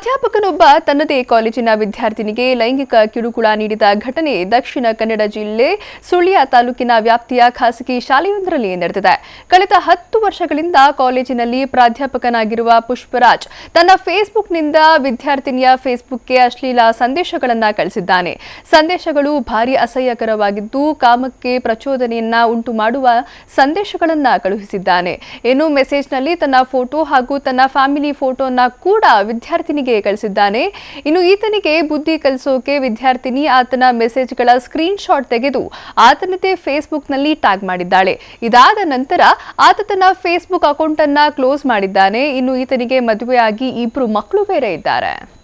ಪ್ರಾಧ್ಯಾಪಕನೊಬ್ಬ ತನ್ನದೇ ಕಾಲೇಜಿನ ವಿದ್ಯಾರ್ಥಿನಿಗೆ ಲೈಂಗಿಕ ಕಿರುಕುಳ ನೀಡಿದ ಘಟನೆ ದಕ್ಷಿಣ ಕನ್ನಡ ಜಿಲ್ಲೆ ಸುಳ್ಯ ತಾಲೂಕಿನ ವ್ಯಾಪ್ತಿಯ ಖಾಸಗಿ ಶಾಲೆಯೊಂದರಲ್ಲಿ ನಡೆದಿದೆ. ಕಳೆದ ಹತ್ತು ವರ್ಷಗಳಿಂದ ಕಾಲೇಜಿನಲ್ಲಿ ಪ್ರಾಧ್ಯಾಪಕನಾಗಿರುವ ಪುಷ್ಪರಾಜ್ ತನ್ನ ಫೇಸ್ಬುಕ್ನಿಂದ ವಿದ್ಯಾರ್ಥಿನಿಯ ಫೇಸ್ಬುಕ್ಗೆ ಅಶ್ಲೀಲ ಸಂದೇಶಗಳನ್ನು ಕಳಿಸಿದ್ದಾನೆ. ಸಂದೇಶಗಳು ಭಾರಿ ಅಸಹ್ಯಕರವಾಗಿದ್ದು ಕಾಮಕ್ಕೆ ಪ್ರಚೋದನೆಯನ್ನ ಉಂಟು ಮಾಡುವ ಸಂದೇಶಗಳನ್ನು ಕಳುಹಿಸಿದ್ದಾನೆ. ಇನ್ನು ಮೆಸೇಜ್ನಲ್ಲಿ ತನ್ನ ಫೋಟೋ ಹಾಗೂ ತನ್ನ ಫ್ಯಾಮಿಲಿ ಫೋಟೋನ ಕೂಡ ವಿದ್ಯಾರ್ಥಿನಿಗೆ ಕಳಿಸಿದ್ದಾನೆ. ಇನ್ನು ಈತನಿಗೆ ಬುದ್ಧಿ ಕಲಿಸೋಕೆ ವಿದ್ಯಾರ್ಥಿನಿ ಆತನ ಮೆಸೇಜ್ಗಳ ಸ್ಕ್ರೀನ್ ಶಾಟ್ ತೆಗೆದು ಆತನದೇ ಫೇಸ್ಬುಕ್ನಲ್ಲಿ ಟ್ಯಾಗ್ ಮಾಡಿದ್ದಾಳೆ. ಇದಾದ ನಂತರ ಆತ ತನ್ನ ಫೇಸ್ಬುಕ್ ಅಕೌಂಟ್ ಅನ್ನ ಕ್ಲೋಸ್ ಮಾಡಿದ್ದಾನೆ. ಇನ್ನು ಈತನಿಗೆ ಮದುವೆಯಾಗಿ ಇಬ್ರು ಮಕ್ಕಳು ಬೇರೆ ಇದ್ದಾರೆ.